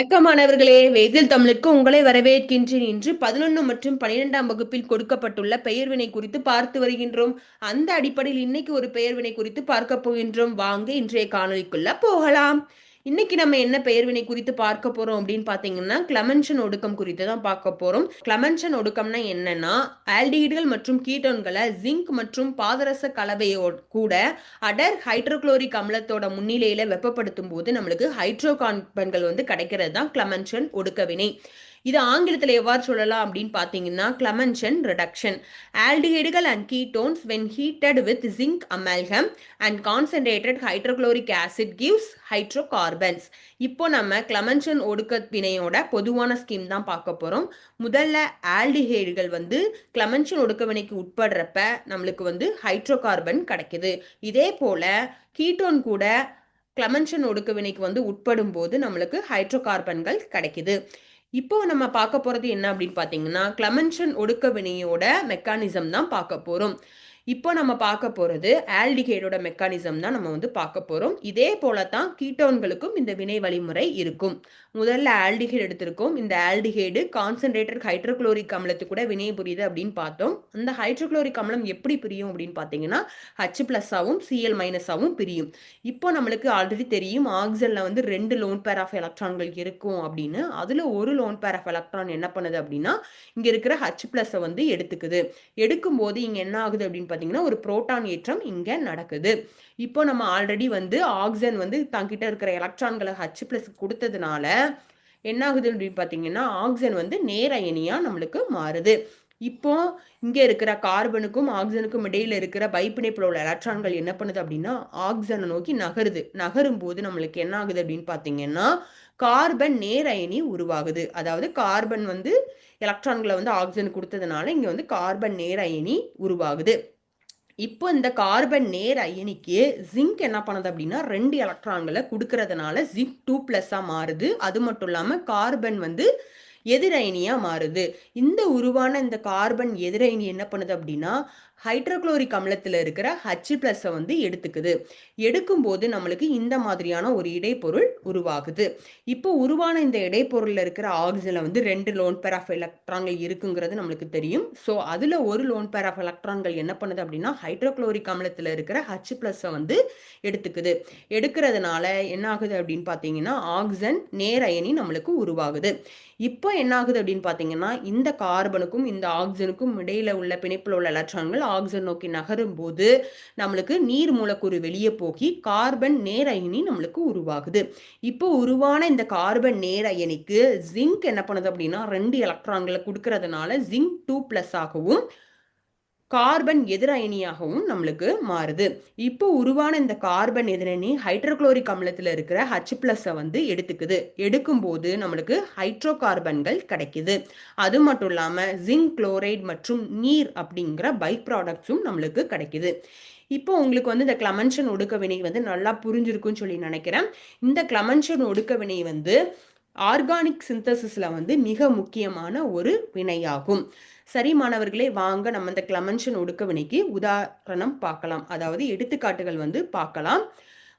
வணக்கமானவர்களே வேதில் தமிழுக்கு உங்களை வரவேற்கின்றேன் இன்று பதினொன்று மற்றும் பனிரெண்டாம் வகுப்பில் கொடுக்கப்பட்டுள்ள பெயர்வினை குறித்து பார்த்து வருகின்றோம். அந்த அடிப்படையில் இன்னைக்கு ஒரு பெயர்வினை குறித்து பார்க்க போகின்றோம். வாங்க இன்றைய காணொலிக்குள்ள போகலாம். இன்னைக்கு நம்ம என்ன பெயர்வினை குறித்து பார்க்க போறோம் அப்படின்னு பாத்தீங்கன்னா கிளமென்ஷன் ஒடுக்கம் குறித்து தான் பார்க்க போறோம். கிளமென்ஷன் ஒடுக்கம்னா என்னன்னா ஆல்டிஹைடுகள் மற்றும் கீட்டோன்களை ஜிங்க் மற்றும் பாதரச கலவையோ கூட அடர் ஹைட்ரோகுளோரிக் அமிலத்தோட முன்னிலையில வெப்பப்படுத்தும் போது நம்மளுக்கு ஹைட்ரோ கார்பன்கள் வந்து கிடைக்கிறது தான் கிளமென்ஷன் ஒடுக்க வினை இது ஆங்கிலத்தில் எவ்வாறு சொல்லலாம் அப்படின்னு பார்த்தீங்கன்னா Clemmensen reduction ஆல்டிஹைடுகள் and ketones when heated with zinc amalgam and concentrated hydrochloric acid gives hydrocarbons இப்போ நம்ம கிளமன்ஷன் ஒடுக்க வினையோட பொதுவான ஸ்கீம் தான் பார்க்க போகிறோம் முதல்ல ஆல்டிஹைடுகள் வந்து கிளமன்ஷன் ஒடுக்க வினைக்கு உட்படுறப்ப நம்மளுக்கு வந்து ஹைட்ரோகார்பன் கிடைக்குது. இதே போல கீட்டோன் கூட கிளமன்ஷன் ஒடுக்க வினைக்கு வந்து உட்படும் போது நம்மளுக்கு ஹைட்ரோ கார்பன்கள் கிடைக்குது. இப்போ நம்ம பார்க்க போறது என்ன அப்படின்னு பார்த்தீங்கன்னா கிளமென்ஷன் ஒடுக்க வினையோட மெக்கானிசம் தான் பார்க்க போறோம். இப்போ நம்ம பார்க்க போகிறது ஆல்டிகைடோட மெக்கானிசம் தான் நம்ம வந்து பார்க்க போகிறோம் இதே போல தான் கீட்டோன்களுக்கும் இந்த வினை வழிமுறை இருக்கும். முதல்ல ஆல்டிகைடு எடுத்திருக்கோம். இந்த ஆல்டிகைடு கான்சன்ட்ரேட்டட் ஹைட்ரோக்ளோரிக் அமிலத்து கூட வினை புரியுது அப்படின்னு பார்த்தோம். அந்த ஹைட்ரோக்ளோரிக் அமிலம் எப்படி பிரியும் அப்படின்னு பார்த்தீங்கன்னா ஹச் ப்ளஸ்ஸாகவும் சிஎல் மைனஸாகவும் பிரியும். இப்போ நம்மளுக்கு ஆல்ரெடி தெரியும் ஆக்சனில் வந்து ரெண்டு லோன் பேர் ஆஃப் எலக்ட்ரான்கள் இருக்கும் அப்படின்னு. அதில் ஒரு லோன் பேர் ஆஃப் எலக்ட்ரான் என்ன பண்ணுது அப்படின்னா இங்கே இருக்கிற ஹச் ப்ளஸ்ஸை வந்து எடுத்துக்குது. எடுக்கும்போது இங்கே என்ன ஆகுது அப்படின்னு பார்த்தீங்கன்னா ஒரு புரோட்டான் ஏற்றம் இங்கே நடக்குது. இப்போ நம்ம ஆல்ரெடி வந்து ஆக்சன் வந்து தங்கிட்ட இருக்கிற எலக்ட்ரான்களை ஹச் ப்ளஸ் கொடுத்ததுனால என்ன ஆகுது அப்படின்னு பார்த்தீங்கன்னா ஆக்சன் வந்து நேர் அயனியாக நம்மளுக்கு மாறுது. இப்போ இங்கே இருக்கிற கார்பனுக்கும் ஆக்சனுக்கும் இடையில இருக்கிற பைப்பிணைப்பில் உள்ள எலக்ட்ரான்கள் என்ன பண்ணுது அப்படின்னா ஆக்சனை நோக்கி நகருது. நகரும் போது நம்மளுக்கு என்ன ஆகுது அப்படின்னு பார்த்தீங்கன்னா கார்பன் நேர் அயனி உருவாகுது. அதாவது கார்பன் வந்து எலக்ட்ரான்களை வந்து ஆக்சிஜன் கொடுத்ததுனால இங்கே வந்து கார்பன் நேர் அயனி உருவாகுது. இப்போ இந்த கார்பன் நேர் அயனிக்கு ஜிங்க் என்ன பண்ணுது அப்படின்னா ரெண்டு எலக்ட்ரான்களை கொடுக்கறதுனால ஜிங்க் டூ ப்ளஸ்ஸாக மாறுது. அது மட்டும் இல்லாமல் கார்பன் வந்து எதிரயனியாக மாறுது. இந்த உருவான இந்த கார்பன் எதிரயனி என்ன பண்ணுது அப்படின்னா ஹைட்ரோக்ளோரிக் அமிலத்தில் இருக்கிற ஹச் ப்ளஸ்ஸை வந்து எடுத்துக்குது. எடுக்கும்போது நம்மளுக்கு இந்த மாதிரியான ஒரு இடைப்பொருள் உருவாகுது. இப்போ உருவான இந்த இடைப்பொருளில் இருக்கிற ஆக்சிஜனில் வந்து ரெண்டு லோன் பேர் ஆஃப் எலக்ட்ரான்கள் இருக்குங்கிறது நம்மளுக்கு தெரியும். ஸோ அதில் ஒரு லோன் பேர் ஆஃப் எலக்ட்ரான்கள் என்ன பண்ணுது அப்படின்னா ஹைட்ரோக்ளோரிக் அமிலத்தில் இருக்கிற ஹச் ப்ளஸ்ஸை வந்து எடுத்துக்குது. எடுக்கிறதுனால என்ன ஆகுது அப்படின்னு பார்த்தீங்கன்னா ஆக்சிஜன் நேர் அயனி நம்மளுக்கு உருவாகுது. இப்போ என்ன ஆகுது அப்படின்னு பார்த்தீங்கன்னா இந்த கார்பனுக்கும் இந்த ஆக்சிஜனுக்கும் இடையில உள்ள பிணைப்பில் உள்ள எலக்ட்ரான்கள் ஆக்சிஜன் நோக்கி நகரும் போது நம்மளுக்கு நீர் மூலக்கூறு வெளியே போகி கார்பன் நேர் அயனி நம்மளுக்கு உருவாகுது. இப்போ உருவான இந்த கார்பன் நேர் அயனிக்கு ஜிங்க் என்ன பண்ணுது அப்படின்னா ரெண்டு எலக்ட்ரான்களை கொடுக்கறதுனால ஜிங்க் டூ பிளஸ் ஆகவும் கார்பன் எதிரயனியாகவும் நம்மளுக்கு மாறுது. இப்போ உருவான இந்த கார்பன் எதிரணி ஹைட்ரோக்ளோரிக் அமிலத்தில் இருக்கிற ஹச் பிளஸை வந்து எடுத்துக்குது. எடுக்கும்போது நம்மளுக்கு ஹைட்ரோ கார்பன்கள் கிடைக்குது. அது மட்டும் இல்லாமல் ஜிங்க் குளோரைட் மற்றும் நீர் அப்படிங்கிற பை ப்ராடக்ட்ஸும் நம்மளுக்கு கிடைக்குது. இப்போ உங்களுக்கு வந்து இந்த கிளமன்ஷன் ஒடுக்க வினை வந்து நல்லா புரிஞ்சிருக்குன்னு சொல்லி நினைக்கிறேன். இந்த கிளமன்ஷன் ஒடுக்க வினை வந்து ஆர்கானிக் சிந்தசிஸில் வந்து மிக முக்கியமான ஒரு வினையாகும். சரி மாணவர்களே வாங்க நம்ம இந்த கிளமன்ஷன் ஒடுக்க வினைக்கு உதாரணம் பார்க்கலாம். அதாவது எடுத்துக்காட்டுகள் வந்து பார்க்கலாம்.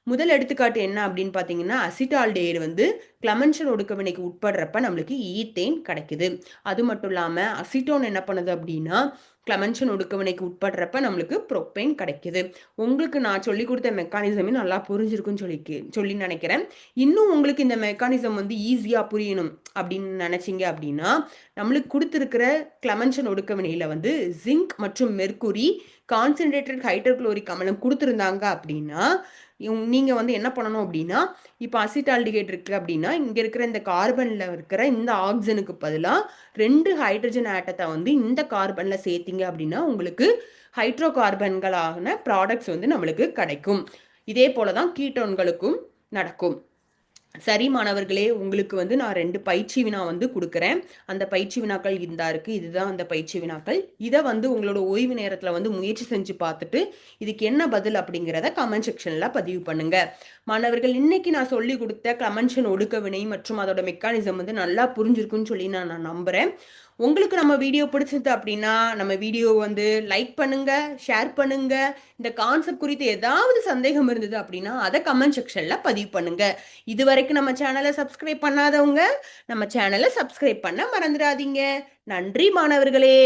முதல் எடுத்துக்காட்டு என்ன அப்படின்னு பார்த்தீங்கன்னா அசிட்டால்டேர் வந்து கிளமன்ஷன் ஒடுக்க வினைக்கு உட்படுறப்ப நம்மளுக்கு ஈத்தேன் கிடைக்குது. அது மட்டும் இல்லாமல் அசிட்டோன் என்ன பண்ணுது அப்படின்னா கிளமன்ஷன் ஒடுக்கவினைக்கு உட்படுறப்ப நம்மளுக்கு ப்ரொப்பைன் கிடைக்குது. உங்களுக்கு நான் சொல்லி கொடுத்த மெக்கானிசமே நல்லா புரிஞ்சிருக்குன்னு சொல்லி சொல்லி நினைக்கிறேன். இன்னும் உங்களுக்கு இந்த மெக்கானிசம் வந்து ஈஸியாக புரியணும் அப்படின்னு நினச்சிங்க அப்படின்னா நம்மளுக்கு கொடுத்துருக்கிற கிளமன்ஷன் ஒடுக்கவினையில் வந்து ஜிங்க் மற்றும் மெர்குரி கான்சென்ட்ரேட்டட் ஹைட்ரோக்ளோரிக் அமிலம் கொடுத்துருந்தாங்க அப்படின்னா நீங்கள் வந்து என்ன பண்ணணும் அப்படின்னா இப்போ அசிட்டால்டிகேட் இருக்குது அப்படின்னா இங்கே இருக்கிற இந்த கார்பனில் இருக்கிற இந்த ஆக்சிஜனுக்கு பதிலாக ரெண்டு ஹைட்ரஜன் ஆட்டத்தை வந்து இந்த கார்பனில் சேர்த்திங்க அப்படின்னா உங்களுக்கு ஹைட்ரோ கார்பன்களான ப்ராடக்ட்ஸ் வந்து நம்மளுக்கு கிடைக்கும். இதே போல தான் கீட்டோன்களுக்கும் நடக்கும். சரி மாணவர்களே உங்களுக்கு வந்து நான் ரெண்டு பயிற்சி வினா வந்து கொடுக்குறேன். அந்த பயிற்சி வினாக்கள் இருந்தா இருக்கு. இதுதான் அந்த பயிற்சி வினாக்கள். இதை வந்து உங்களோட ஓய்வு நேரத்தில் வந்து முயற்சி செஞ்சு பார்த்துட்டு இதுக்கு என்ன பதில் அப்படிங்கிறத கமெண்ட் செக்ஷனில் பதிவு பண்ணுங்க. மாணவர்கள் இன்னைக்கு நான் சொல்லி கொடுத்த கமென்ஷன் ஒடுக்க வினை மற்றும் அதோட மெக்கானிசம் வந்து நல்லா புரிஞ்சிருக்குன்னு சொல்லி நான் நான் நம்புறேன். உங்களுக்கு நம்ம வீடியோ பிடிச்சிருந்து அப்படின்னா நம்ம வீடியோ வந்து லைக் பண்ணுங்க ஷேர் பண்ணுங்க. இந்த கான்செப்ட் குறித்து ஏதாவது சந்தேகம் இருந்தது அப்படின்னா அதை கமெண்ட் செக்ஷன்ல பதிவு பண்ணுங்க. இது வரைக்கும் நம்ம சேனலை சப்ஸ்கிரைப் பண்ணாதவங்க நம்ம சேனலை சப்ஸ்கிரைப் பண்ண மறந்துடாதீங்க. நன்றி மாணவர்களே.